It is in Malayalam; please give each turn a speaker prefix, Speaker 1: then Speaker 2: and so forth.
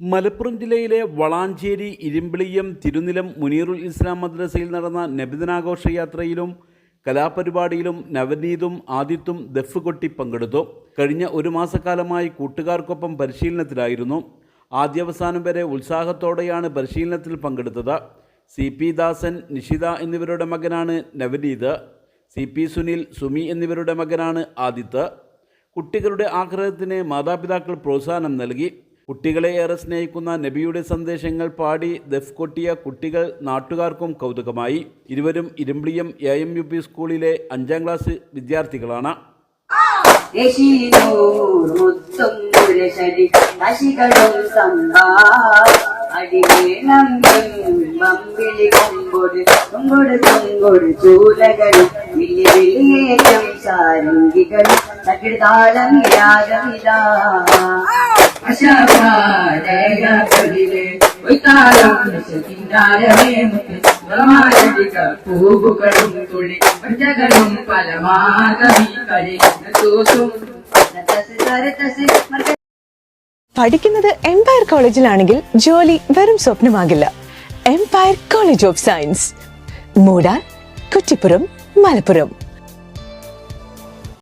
Speaker 1: മലപ്പുറം ജില്ലയിലെ വളാഞ്ചേരി ഇരുമ്പിളിയം തിരുനിലം മുനീറുൽ ഇസ്ലാം മദ്രസയിൽ നടന്ന നബിദിനാഘോഷ യാത്രയിലും കലാപരിപാടിയിലും നവനീതും ആദിത്തും ദഫ് കൊട്ടി പങ്കെടുത്തു. കഴിഞ്ഞ ഒരു മാസക്കാലമായി കൂട്ടുകാർക്കൊപ്പം പരിശീലനത്തിലായിരുന്നു. ആദ്യാവസാനം വരെ ഉത്സാഹത്തോടെയാണ് പരിശീലനത്തിൽ പങ്കെടുത്തത്. സി പി ദാസൻ നിഷിത എന്നിവരുടെ മകനാണ് നവനീത്. സി പി സുനിൽ സുമി എന്നിവരുടെ മകനാണ് ആദിത്ത്. കുട്ടികളുടെ ആഗ്രഹത്തിന് മാതാപിതാക്കൾ പ്രോത്സാഹനം നൽകി. കുട്ടികളെ ഏറെ സ്നേഹിക്കുന്ന നബിയുടെ സന്ദേശങ്ങൾ പാടി ദഫ് കൊട്ടിയ കുട്ടികൾ നാട്ടുകാർക്കും കൗതുകമായി. ഇരുവരും Irimbiliyam A M U P സ്കൂളിലെ അഞ്ചാം ക്ലാസ് വിദ്യാർത്ഥികളാണ്.
Speaker 2: തുളി പഞ്ചകളും പലമാകവി കളി തൂസും
Speaker 3: തസ് തര തസ് മർക്ക
Speaker 4: പഠിക്കുന്നത് എംപയർ കോളേജിലാണെങ്കിൽ ജോലി വെറും സ്വപ്നമാകില്ല. Empire college of science Moodal Kuttippuram Malappuram.